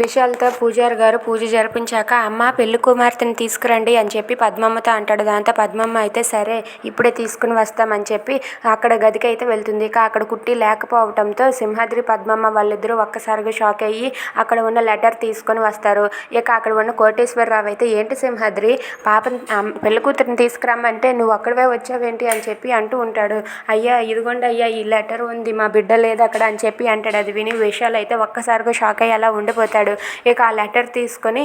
విశాల్తో పూజారి గారు పూజ జరిపించాక అమ్మ పెళ్ళి కుమార్తెని తీసుకురండి అని చెప్పి పద్మమ్మతో అంటాడు. దాంతో పద్మమ్మ అయితే సరే ఇప్పుడే తీసుకుని వస్తామని చెప్పి అక్కడ గదికి అయితే వెళ్తుంది. ఇక అక్కడ కుట్టి లేకపోవడంతో సింహాద్రి పద్మమ్మ వాళ్ళిద్దరూ ఒక్కసారిగా షాక్ అయ్యి అక్కడ ఉన్న లెటర్ తీసుకొని వస్తారు. ఇక అక్కడ ఉన్న కోటేశ్వరరావు అయితే ఏంటి సింహాద్రి పాప పెళ్ళి కూతురిని తీసుకురమ్మంటే నువ్వు ఒక్కడవే వచ్చావేంటి అని చెప్పి అంటూ ఉంటాడు. అయ్యా ఇదిగోండి అయ్యా ఈ లెటర్ ఉంది మా బిడ్డ లేదు అక్కడ అని చెప్పి అంటాడు. అది విని విషయాలు అయితే ఒక్కసారిగా షాక్ అయ్యి అలా ఉండిపోతాడు. ఇక ఆ లెటర్ తీసుకొని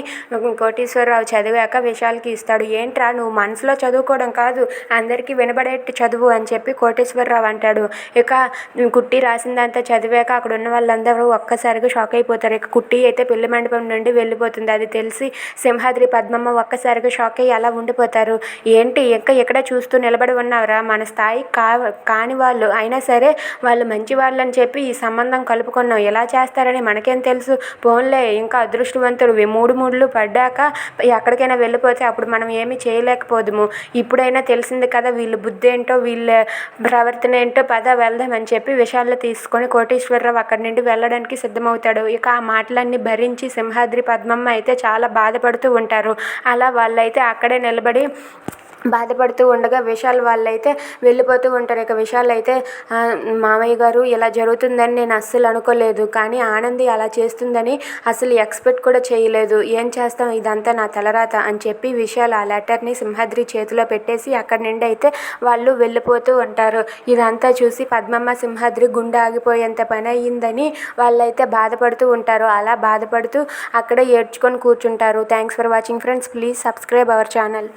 కోటేశ్వరరావు చదివాక విశాల్కి ఇస్తాడు. ఏంట్రా నువ్వు మనసులో చదువుకోవడం కాదు అందరికీ వినబడేట్టు చదువు అని చెప్పి కోటేశ్వరరావు అంటాడు. ఇక కుట్టి రాసిందంతా చదివాక అక్కడ ఉన్న వాళ్ళందరూ ఒక్కసారిగా షాక్ అయిపోతారు. ఇక కుట్టి అయితే పెళ్ళి మండపం నుండి వెళ్ళిపోతుంది. అది తెలిసి సింహాద్రి పద్మమ్మ ఒక్కసారిగా షాక్ అయ్యి అలా ఉండిపోతారు. ఏంటి ఇంకా ఎక్కడ చూస్తూ నిలబడి ఉన్నావురా? మన స్థాయి కా కాని వాళ్ళు అయినా సరే వాళ్ళు మంచి వాళ్ళని చెప్పి ఈ సంబంధం కలుపుకున్నాం ఎలా చేస్తారని మనకేం తెలుసు? పోన్లే ఇంకా అదృష్టవంతుడు. మూడు మూడులు పడ్డాక ఎక్కడికైనా వెళ్ళిపోతే అప్పుడు మనం ఏమీ చేయలేకపోదుము. ఇప్పుడైనా తెలిసింది కదా వీళ్ళ బుద్ధి ఏంటో వీళ్ళ ప్రవర్తన ఏంటో పద వెళ్దామని చెప్పి విషయాల్లో తీసుకొని కోటేశ్వరరావు అక్కడి నుండి వెళ్ళడానికి సిద్ధమవుతాడు. ఇక ఆ మాటలన్నీ భరించి సింహాద్రి పద్మమ్మ అయితే చాలా బాధపడుతూ ఉంటారు. అలా వాళ్ళైతే అక్కడే నిలబడి బాధపడుతూ ఉండగా విశాల్ వాళ్ళైతే వెళ్ళిపోతూ ఉంటారు. ఇక విశాల్ అయితే మామయ్య గారు ఇలా జరుగుతుందని నేను అస్సలు అనుకోలేదు. కానీ ఆనంది అలా చేస్తుందని అసలు ఎక్స్పెక్ట్ కూడా చేయలేదు. ఏం చేస్తాం? ఇదంతా నా తలరాత అని చెప్పి విశాల్ ఆ లెటర్ని సింహాద్రి చేతిలో పెట్టేసి అక్కడి నుండి అయితే వాళ్ళు వెళ్ళిపోతూ ఉంటారు. ఇదంతా చూసి పద్మమ్మ సింహాద్రి గుండె ఆగిపోయేంత పని అయ్యిందని వాళ్ళైతే బాధపడుతూ ఉంటారు. అలా బాధపడుతూ అక్కడే ఏడ్చుకొని కూర్చుంటారు. Thanks for watching friends please subscribe our channel